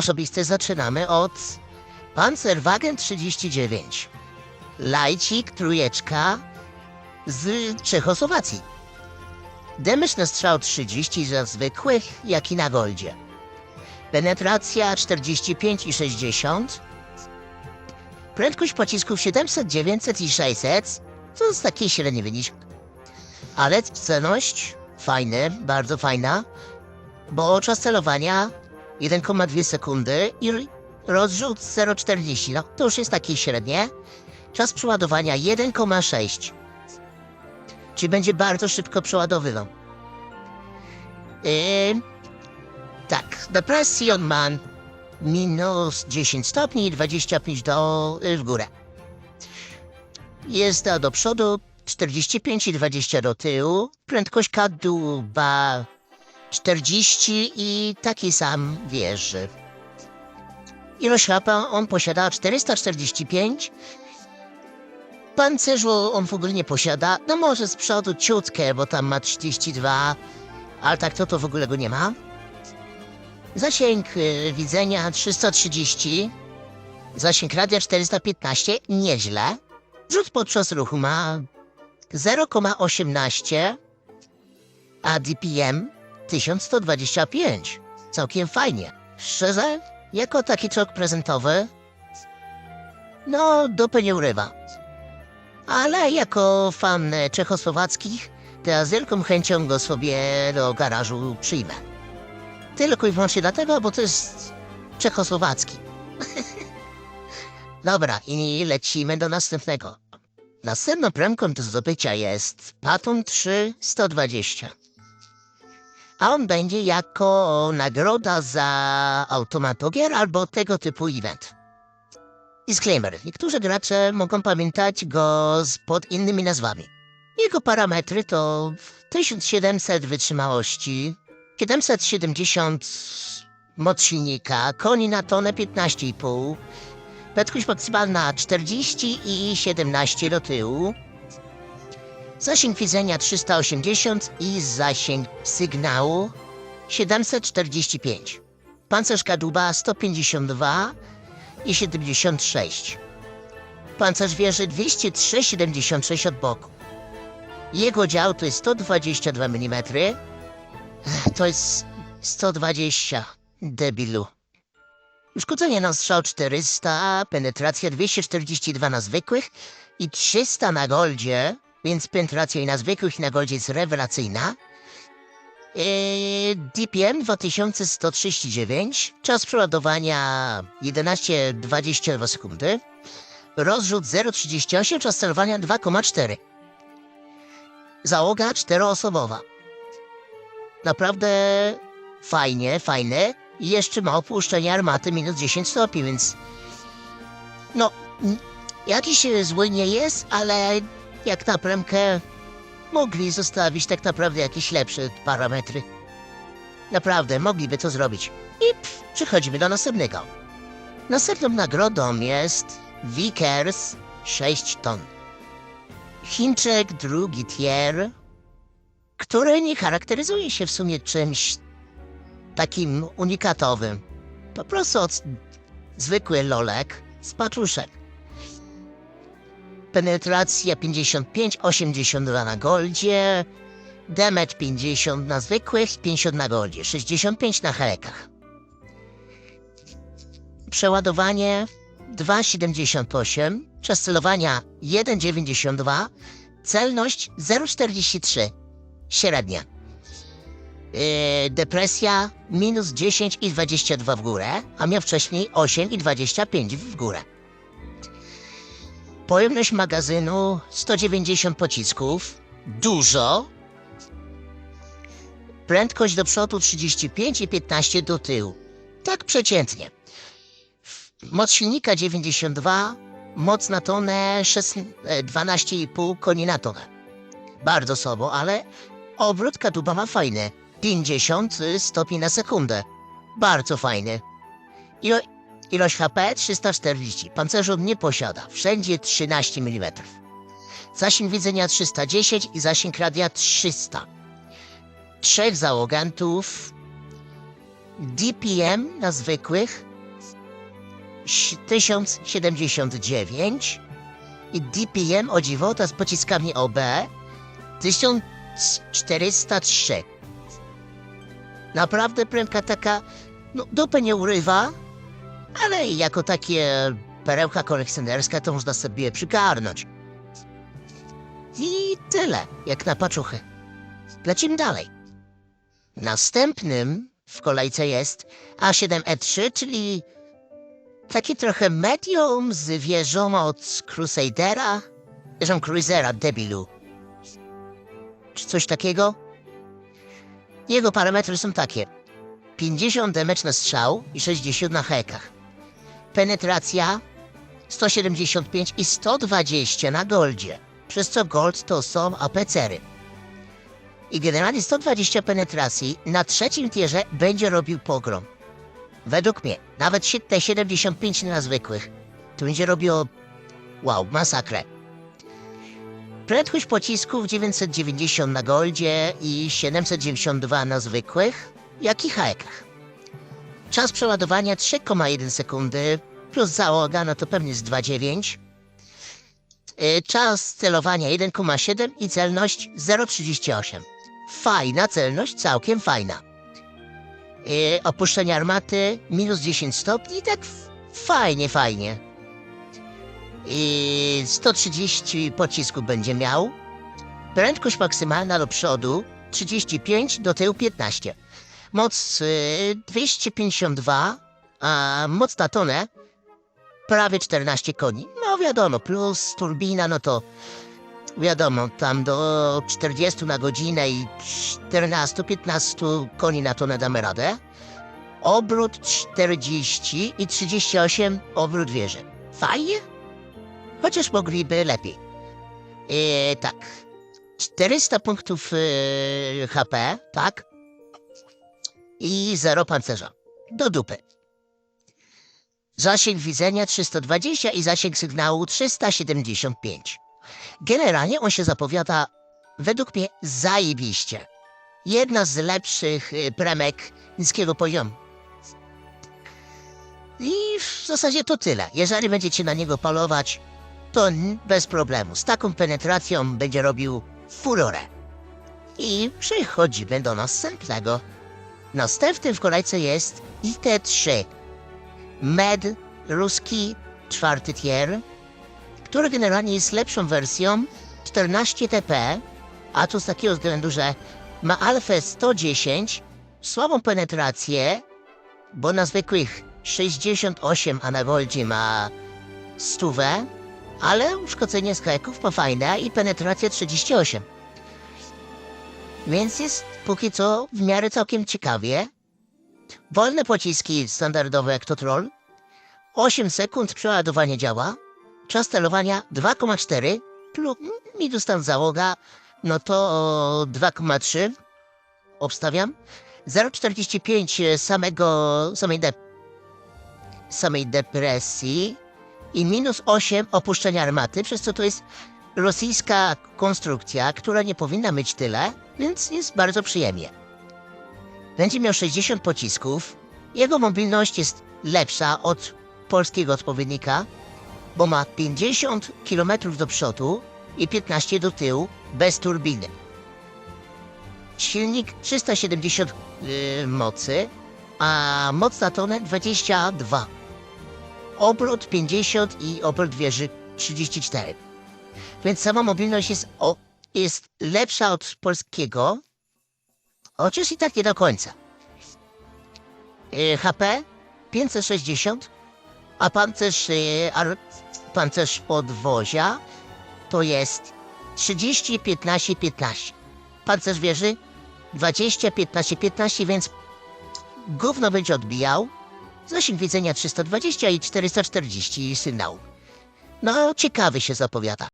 osobiste zaczynamy od Panzerwagen 39. Lajcik, trójeczka z Czechosłowacji. Na strzał 30 za zwykłych, jak i na goldzie. Penetracja 45 i 60. Prędkość pocisków 700, 900 i 600. To jest taki średni wynik. Ale celność fajny, bardzo fajna, bo czas celowania 1,2 sekundy i rozrzut 0,40. No, to już jest takie średnie. Czas przeładowania 1,6. Czyli będzie bardzo szybko przeładowywał. Yy, tak, depresji on ma minus 10 stopni i 25 do, y, w górę. Jest do przodu 45 i 20 do tyłu. Prędkość kadłuba 40 i taki sam wieży. Ilość chapa on posiada 445. Pancerzu on w ogóle nie posiada. No może z przodu ciutkę, bo tam ma 32, ale tak to to w ogóle go nie ma. Zasięg y, widzenia 330. Zasięg radia 415. Nieźle. Rzut podczas ruchu ma 0,18, a DPM 1125. Całkiem fajnie. Szczerze, jako taki czok prezentowy, no dupy nie urywa. Ale jako fan e, czechosłowackich, to z wielką chęcią go sobie do garażu przyjmę. Tylko i wyłącznie dlatego, bo to jest czechosłowacki. Dobra, i lecimy do następnego. Następną premką do zdobycia jest Paton 3 120. A on będzie jako nagroda za automatogier albo tego typu event. Disclaimer. Niektórzy gracze mogą pamiętać go z pod innymi nazwami. Jego parametry to 1700 wytrzymałości, 770 moc silnika, koni na tonę 15,5, prędkość maksymalna 40 i 17 do tyłu, zasięg widzenia 380 i zasięg sygnału 745. Pancerz kadłuba 152 i 76. Pancerz wieży 203,76 od boku. Jego dział to jest 122 mm. To jest 120, debilu. Uszkodzenie na strzał 400, penetracja 242 na zwykłych i 300 na goldzie, więc penetracja i na zwykłych na goldzie jest rewelacyjna. Eee, DPM 2139, czas przeładowania 11,22 sekundy, rozrzut 0,38, czas celowania 2,4. Załoga czteroosobowa. Naprawdę fajnie, fajne. I jeszcze ma opuszczenie armaty minus 10 stopni, więc... No, jakiś e, zły nie jest, ale jak na premkę mogli zostawić tak naprawdę jakieś lepsze parametry. Naprawdę, mogliby to zrobić. I pff, przechodzimy do następnego. Następną nagrodą jest Vickers 6 ton. Chińczyk drugi tier, który nie charakteryzuje się w sumie czymś takim unikatowym. Po prostu od zwykły lolek z paczuszek. Penetracja 55, 82 na goldzie, damage 50 na zwykłych, 50 na goldzie, 65 na helekach. Przeładowanie 2,78, czas celowania 1,92, celność 0,43, średnia. Yy, depresja minus 10 i 22 w górę, a miał wcześniej 8 i 25 w górę. Pojemność magazynu 190 pocisków, dużo. Prędkość do przodu 35 i 15 do tyłu. Tak przeciętnie. Moc silnika 92, moc na tonę 16 e, 12,5 koni na tonę. Bardzo słabo, ale obrót kadłuba ma fajny. 50 stopni na sekundę. Bardzo fajny. Ilo ilość HP 340. Pancerzu nie posiada. Wszędzie 13 mm. Zasięg widzenia 310 i zasięg radia 300. Trzech załogantów. DPM na zwykłych si- 1079 i DPM o dziwota z pociskami OB 1403. Naprawdę prędka taka, no dupę nie urywa, ale jako takie perełka kolekcjonerska to można sobie przygarnąć. I tyle, jak na paczuchy. Lecimy dalej. Następnym w kolejce jest A7E3, czyli taki trochę medium z wieżą od Crusadera. Wieżą Cruisera, debilu. Czy coś takiego? Jego parametry są takie. 50 damage na strzał i 60 na hekach. Penetracja 175 i 120 na goldzie. Przez co gold to są APCery. I generalnie 120 penetracji na trzecim tierze będzie robił pogrom. Według mnie, nawet te 75 na zwykłych, to będzie robiło, wow, masakrę. Prędkość pocisków 990 na goldzie i 792 na zwykłych, jak i hajkach. Czas przeładowania 3,1 sekundy, plus załoga, no to pewnie z 2,9. Y, Czas celowania 1,7 i celność 0,38. Fajna celność, całkiem fajna. Y, opuszczenie armaty minus 10 stopni, tak fajnie, fajnie. I 130 pocisków będzie miał. Prędkość maksymalna do przodu 35, do tyłu 15. Moc y, 252, a moc na tonę prawie 14 koni. No wiadomo, plus turbina, no to wiadomo, tam do 40 na godzinę i 14-15 koni na tonę damy radę. Obrót 40 i 38 obrót wieży. Fajnie? Chociaż mogliby lepiej. Eee, tak. 400 punktów e, HP, tak? I 0 pancerza. Do dupy. Zasięg widzenia 320 i zasięg sygnału 375. Generalnie on się zapowiada, według mnie, zajebiście. Jedna z lepszych y, premek niskiego poziomu. I w zasadzie to tyle. Jeżeli będziecie na niego polować, to bez problemu. Z taką penetracją będzie robił furorę. I przechodzimy do następnego. Następnym w kolejce jest IT-3. Med ruski czwarty tier, który generalnie jest lepszą wersją 14 TP, a to z takiego względu, że ma alfę 110, słabą penetrację, bo na zwykłych 68, a na goldzie ma stówę, ale uszkodzenie haków ma fajne i penetracja 38. Więc jest póki co w miarę całkiem ciekawie. Wolne pociski standardowe jak to troll. 8 sekund przeładowanie działa. Czas celowania 2,4 plus minus tam załoga, no to 2,3 obstawiam. 0,45 samego, samej, de, samej depresji i minus 8 opuszczenia armaty, przez co to jest rosyjska konstrukcja, która nie powinna mieć tyle, więc jest bardzo przyjemnie. Będzie miał 60 pocisków. Jego mobilność jest lepsza od polskiego odpowiednika, bo ma 50 km do przodu i 15 do tyłu bez turbiny. Silnik 370 yy, mocy, a moc na tonę 22. Obrót 50 i obrót wieży 34. Więc sama mobilność jest, o, jest lepsza od polskiego, chociaż i tak nie do końca. Yy, HP 560, a pancerz, yy, ar, pancerz podwozia to jest 30, 15, 15. Pancerz wieży 20, 15, 15, więc gówno będzie odbijał. Zasięg widzenia 320 i 440 sygnału. No, ciekawy się zapowiada.